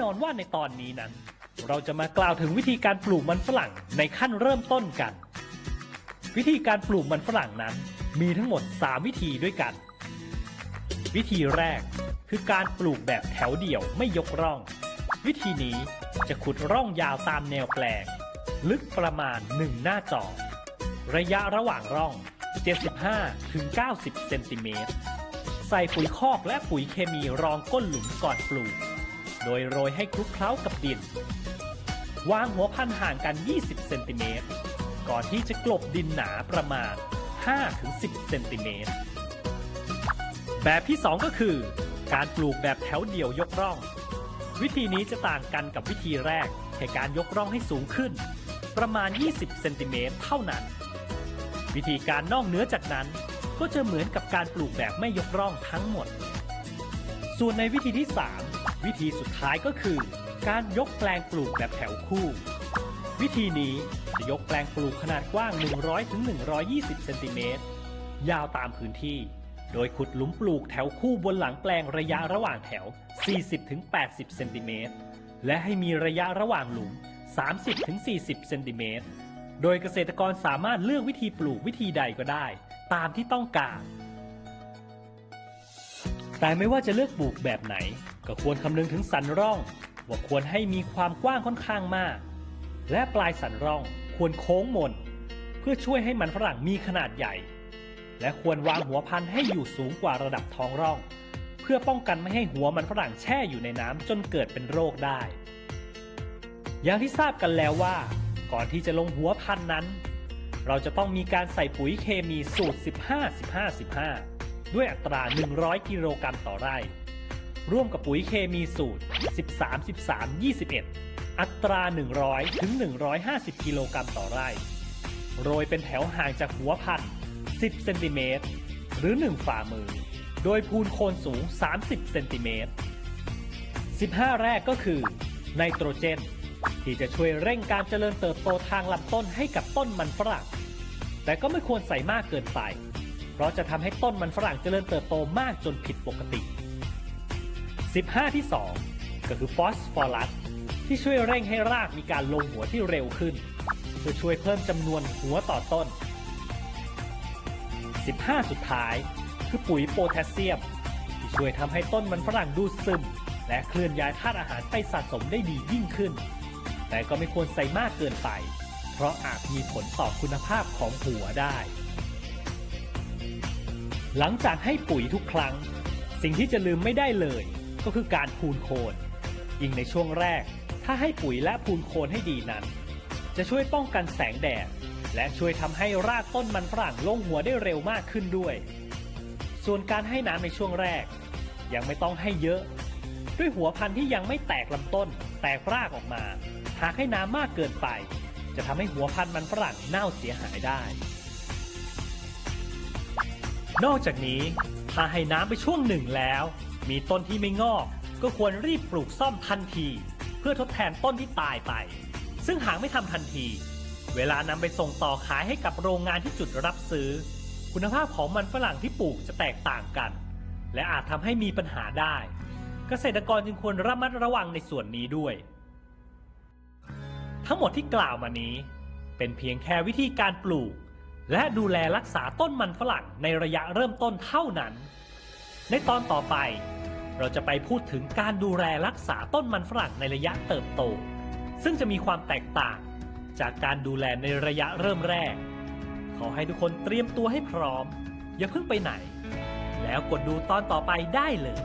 นอนว่าในตอนนี้นั้น เราจะมากล่าวถึงวิธีการปลูกมันฝรั่งในขั้นเริ่มต้นกัน วิธีการปลูกมันฝรั่งนั้น มีทั้งหมด 3 วิธีด้วยกัน วิธีแรกคือการปลูกแบบแถวเดี่ยวไม่ยกร่อง วิธีนี้จะขุดร่องยาวตามแนวแปลง ลึกประมาณ 1 หน้าจอ ระยะระหว่างร่อง 75ถึง90 เซนติเมตรใส่ปุ๋ยคอกและปุ๋ยเคมีรองก้นหลุมก่อนปลูก โดยโรยให้คลุกเคล้ากับดิน วางหัวพันห่างกัน 20 เซนติเมตร ก่อนที่จะกลบดินหนาประมาณ 5-10 เซนติเมตร แบบที่ 2 ก็คือ การปลูกแบบแถวเดี่ยวยกร่อง วิธีนี้จะต่างกันกับวิธีแรกแค่การยกร่องให้สูงขึ้น ประมาณ 20 เซนติเมตรเท่านั้น วิธีการนอกเหนือจากนั้น ก็จะเหมือนกับการปลูกแบบไม่ยกร่องทั้งหมด ส่วนในวิธีที่ 3 วิธีสุดท้ายก็คือ การยกแปลงปลูกแบบแถวคู่ วิธีนี้จะยกแปลงปลูกขนาดกว้าง 100-120 เซนติเมตรยาวตามพื้นที่ โดยขุดหลุมปลูกแถวคู่บนหลังแปลงระยะระหว่างแถว 40-80 เซนติเมตร และให้มีระยะระหว่างหลุม 30-40 เซนติเมตร โดยเกษตรกรสามารถเลือกวิธีปลูกวิธีใดก็ได้ ตามที่ต้องการ แต่ไม่ว่าจะเลือกปลูกแบบไหน ก็ควรคำนึงถึงสันร่อง ว่าควรให้มีความกว้างค่อนข้างมาก และปลายสันร่องควรโค้งมน เพื่อช่วยให้มันฝรั่งมีขนาดใหญ่ และควรวางหัวพันธุ์ให้อยู่สูงกว่าระดับท้องร่อง เพื่อป้องกันไม่ให้หัวมันฝรั่งแช่อยู่ในน้ำจนเกิดเป็นโรคได้ อย่างที่ทราบกันแล้วว่า ก่อนที่จะลงหัวพันธุ์นั้น เราจะต้องมีการใส่ปุ๋ยเคมีสูตร 15 15 15 ด้วยอัตรา 100 กิโลกรัมต่อไร่ ร่วมกับปุ๋ยเคมีสูตร 13 13 21 อัตรา 100 ถึง 150 กิโลกรัมต่อไร่ โรยเป็นแถวห่างจากหัวพันธุ์ 10 เซนติเมตร หรือ 1 ฝ่ามือ โดยพูนโคนสูง 30 เซนติเมตร 15 แรกก็คือไนโตรเจน ที่จะช่วยเร่งการเจริญเติบโตทางลำต้นให้กับต้นมันฝรั่งแต่ก็ไม่ควรใส่มากเกินไป เพราะจะทำให้ต้นมันฝรั่งเจริญเติบโตมากจนผิดปกติ 15 ที่ 2 ก็คือฟอสฟอรัสที่ช่วยเร่งให้รากมีการลงหัวที่เร็วขึ้นเพื่อช่วยเพิ่มจำนวนหัวต่อต้น 15 สุดท้าย คือปุ๋ยโพแทสเซียม ที่ช่วยทำให้ต้นมันฝรั่งดูดซึม และเคลื่อนย้ายธาตุอาหารไปสะสมได้ดียิ่งขึ้น แต่ก็ไม่ควรใส่มากเกินไป เพราะอาจมีผลต่อคุณภาพของหัวได้ หลังจากให้ปุ๋ยทุกครั้ง สิ่งที่จะลืมไม่ได้เลย ก็คือการพูนโคนยิ่งในช่วงแรก ถ้าให้ปุ๋ยและพูนโคนให้ดีนั้น จะช่วยป้องกันแสงแดด และช่วยทำให้รากต้นมันฝรั่งลงหัวได้เร็วมากขึ้นด้วย ส่วนการให้น้ำในช่วงแรก ยังไม่ต้องให้เยอะ ด้วยหัวพันธุ์ที่ยังไม่แตกลำต้น แตกรากออกมา หากให้น้ำมากเกินไป จะทำให้หัวพันธุ์มันฝรั่งเน่าเสียหายได้ นอกจากนี้ถ้าให้น้ำไปช่วงหนึ่งแล้ว มีต้นที่ไม่งอก ก็ควรรีบปลูกซ่อมทันที เพื่อทดแทนต้นที่ตายไป ซึ่งหากไม่ทำทันที เวลานำไปส่งต่อขายให้กับโรงงานที่จุดรับซื้อ คุณภาพของมันฝรั่งที่ปลูกจะแตกต่างกัน และอาจทำให้มีปัญหาได้ เกษตรกรจึงควรระมัดระวังในส่วนนี้ด้วย ทั้งหมดที่กล่าวมานี้ เป็นเพียงแค่วิธีการปลูก และดูแลรักษาต้นมันฝรั่งในระยะเริ่มต้นเท่านั้น ในตอนต่อไป เราจะไปพูดถึงการดูแลรักษาต้นมันฝรั่งในระยะเติบโต ซึ่งจะมีความแตกต่าง จากการดูแลในระยะเริ่มแรก ขอให้ทุกคนเตรียมตัวให้พร้อม อย่าเพิ่งไปไหน แล้วกดดูตอนต่อไปได้เลย